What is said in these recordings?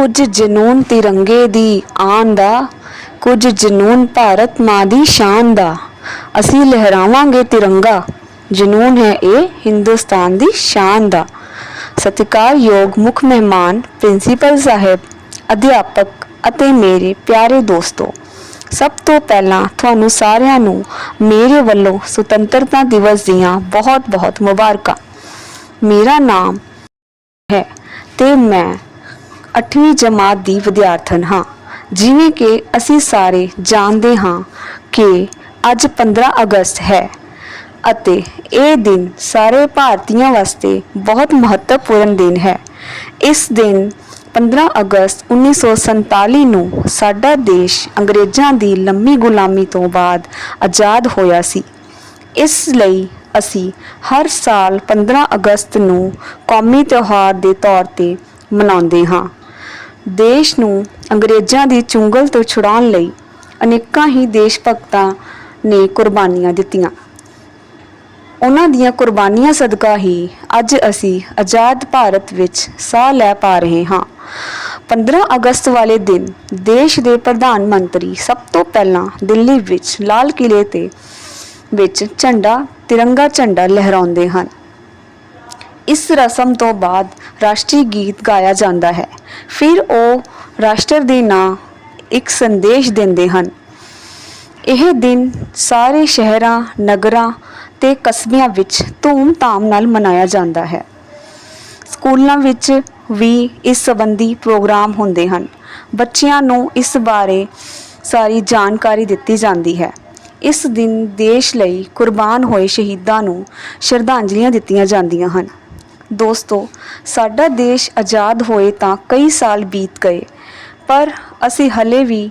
ਕੁਝ ਜਨੂਨ ਤਿਰੰਗੇ ਦੀ ਆਨ ਦਾ, ਕੁਝ ਜਨੂਨ ਭਾਰਤ ਮਾਂ ਦੀ ਸ਼ਾਨ ਦਾ। ਅਸੀਂ ਲਹਿਰਾਵਾਂਗੇ ਤਿਰੰਗਾ, ਜਨੂਨ ਹੈ ਇਹ ਹਿੰਦੁਸਤਾਨ ਦੀ ਸ਼ਾਨ ਦਾ। ਸਤਿਕਾਰਯੋਗ ਮੁੱਖ ਮਹਿਮਾਨ, ਪ੍ਰਿੰਸੀਪਲ ਸਾਹਿਬ, ਅਧਿਆਪਕ ਅਤੇ ਮੇਰੇ ਪਿਆਰੇ ਦੋਸਤੋ, ਸਭ ਤੋਂ ਪਹਿਲਾਂ ਤੁਹਾਨੂੰ ਸਾਰਿਆਂ ਨੂੰ ਮੇਰੇ ਵੱਲੋਂ ਸੁਤੰਤਰਤਾ ਦਿਵਸ ਦੀਆਂ ਬਹੁਤ-ਬਹੁਤ ਮੁਬਾਰਕਾਂ। ਮੇਰਾ ਨਾਮ ਹੈ ਤੇ ਮੈਂ 8ਵੀਂ ਜਮਾਤ ਦੀ ਵਿਦਿਆਰਥਣ ਹਾਂ। ਜਿਵੇਂ ਕਿ ਅਸੀਂ ਸਾਰੇ ਜਾਣਦੇ ਹਾਂ ਕਿ ਅੱਜ 15 ਅਗਸਤ ਹੈ ਅਤੇ ਇਹ ਦਿਨ ਸਾਰੇ ਭਾਰਤੀਆਂ ਵਾਸਤੇ ਬਹੁਤ ਮਹੱਤਵਪੂਰਨ ਦਿਨ ਹੈ। ਇਸ ਦਿਨ 15 ਅਗਸਤ 1947 ਨੂੰ ਸਾਡਾ ਦੇਸ਼ ਅੰਗਰੇਜ਼ਾਂ ਦੀ ਲੰਮੀ ਗੁਲਾਮੀ ਤੋਂ ਬਾਅਦ ਆਜ਼ਾਦ ਹੋਇਆ ਸੀ। ਇਸ ਲਈ ਅਸੀਂ ਹਰ ਸਾਲ 15 ਅਗਸਤ ਨੂੰ ਕੌਮੀ ਤਿਉਹਾਰ ਦੇ ਤੌਰ ਤੇ ਮਨਾਉਂਦੇ ਹਾਂ। ਦੇਸ਼ ਨੂੰ ਅੰਗਰੇਜ਼ਾਂ ਦੀ ਚੁੰਗਲ ਤੋਂ ਛੁਡਾਉਣ ਲਈ ਅਨੇਕਾਂ ਹੀ ਦੇਸ਼ ਭਗਤਾਂ ਨੇ ਕੁਰਬਾਨੀਆਂ ਦਿੱਤੀਆਂ। ਉਹਨਾਂ ਦੀਆਂ ਕੁਰਬਾਨੀਆਂ ਸਦਕਾ ਹੀ ਅੱਜ ਅਸੀਂ ਆਜ਼ਾਦ ਭਾਰਤ ਵਿੱਚ ਸਾਹ ਲੈ ਪਾ ਰਹੇ ਹਾਂ। 15 ਅਗਸਤ ਵਾਲੇ ਦਿਨ ਦੇਸ਼ ਦੇ ਪ੍ਰਧਾਨ ਮੰਤਰੀ ਸਭ ਤੋਂ ਪਹਿਲਾਂ ਦਿੱਲੀ ਵਿੱਚ ਲਾਲ ਕਿਲੇ ਤੇ ਵਿੱਚ ਝੰਡਾ, ਤਿਰੰਗਾ ਝੰਡਾ ਲਹਿਰਾਉਂਦੇ ਹਨ। ਇਸ ਰਸਮ ਤੋਂ ਬਾਅਦ ਰਾਸ਼ਟਰੀ ਗੀਤ ਗਾਇਆ ਜਾਂਦਾ ਹੈ। ਫਿਰ ਉਹ ਰਾਸ਼ਟਰ ਦੇ ਨਾਂ ਇੱਕ ਸੰਦੇਸ਼ ਦਿੰਦੇ ਹਨ। ਇਹ ਦਿਨ ਸਾਰੇ ਸ਼ਹਿਰਾਂ, ਨਗਰਾਂ ਤੇ ਕਸਬਿਆਂ ਵਿੱਚ ਧੂਮ-ਧਾਮ ਨਾਲ ਮਨਾਇਆ ਜਾਂਦਾ ਹੈ। ਸਕੂਲਾਂ ਵਿੱਚ ਵੀ ਇਸ ਸੰਬੰਧੀ ਪ੍ਰੋਗਰਾਮ ਹੁੰਦੇ ਹਨ। ਬੱਚਿਆਂ ਨੂੰ ਇਸ ਬਾਰੇ ਸਾਰੀ ਜਾਣਕਾਰੀ ਦਿੱਤੀ ਜਾਂਦੀ ਹੈ। ਇਸ ਦਿਨ ਦੇਸ਼ ਲਈ ਕੁਰਬਾਨ ਹੋਏ ਸ਼ਹੀਦਾਂ ਨੂੰ ਸ਼ਰਧਾਂਜਲੀਆਂ ਦਿੱਤੀਆਂ ਜਾਂਦੀਆਂ ਹਨ। ਦੋਸਤੋ, ਸਾਡਾ ਦੇਸ਼ ਆਜ਼ਾਦ ਹੋਏ ਤਾਂ ਕਈ ਸਾਲ ਬੀਤ ਗਏ, ਪਰ ਅਸੀਂ ਹਲੇ ਵੀ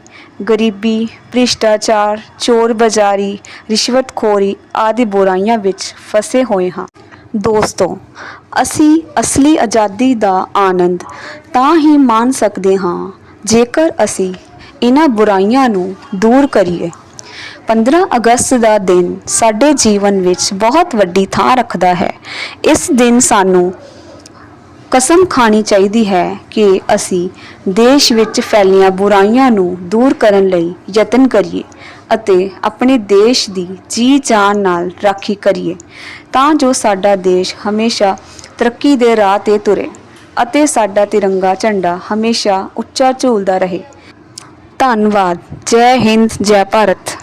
ਗਰੀਬੀ, ਭ੍ਰਿਸ਼ਟਾਚਾਰ, ਚੋਰ ਬਜ਼ਾਰੀ, ਰਿਸ਼ਵਤਖੋਰੀ ਆਦਿ ਬੁਰਾਈਆਂ ਵਿੱਚ ਫਸੇ ਹੋਏ ਹਾਂ। ਦੋਸਤੋ, ਅਸੀਂ ਅਸਲੀ ਆਜ਼ਾਦੀ ਦਾ ਆਨੰਦ ਤਾਂ ਹੀ ਮਾਣ ਸਕਦੇ ਹਾਂ ਜੇਕਰ ਅਸੀਂ ਇਹਨਾਂ ਬੁਰਾਈਆਂ ਨੂੰ ਦੂਰ ਕਰੀਏ। 15 ਅਗਸਤ ਦਾ ਦਿਨ ਸਾਡੇ ਜੀਵਨ ਵਿੱਚ ਬਹੁਤ ਵੱਡੀ ਥਾਂ ਰੱਖਦਾ ਹੈ। ਇਸ ਦਿਨ ਸਾਨੂੰ ਕਸਮ ਖਾਣੀ ਚਾਹੀਦੀ ਹੈ ਕਿ ਅਸੀਂ ਦੇਸ਼ ਵਿੱਚ ਫੈਲੀਆਂ ਬੁਰਾਈਆਂ ਨੂੰ ਦੂਰ ਕਰਨ ਲਈ ਯਤਨ ਕਰੀਏ ਅਤੇ ਆਪਣੇ ਦੇਸ਼ ਦੀ ਜੀ ਜਾਨ ਨਾਲ ਰਾਖੀ ਕਰੀਏ, ਤਾਂ ਜੋ ਸਾਡਾ ਦੇਸ਼ ਹਮੇਸ਼ਾ ਤਰੱਕੀ ਦੇ ਰਾਹ ਤੇ ਤੁਰੇ ਅਤੇ ਸਾਡਾ ਤਿਰੰਗਾ ਝੰਡਾ ਹਮੇਸ਼ਾ ਉੱਚਾ ਝੂਲਦਾ ਰਹੇ। ਧੰਨਵਾਦ। ਜੈ ਹਿੰਦ, ਜੈ ਭਾਰਤ।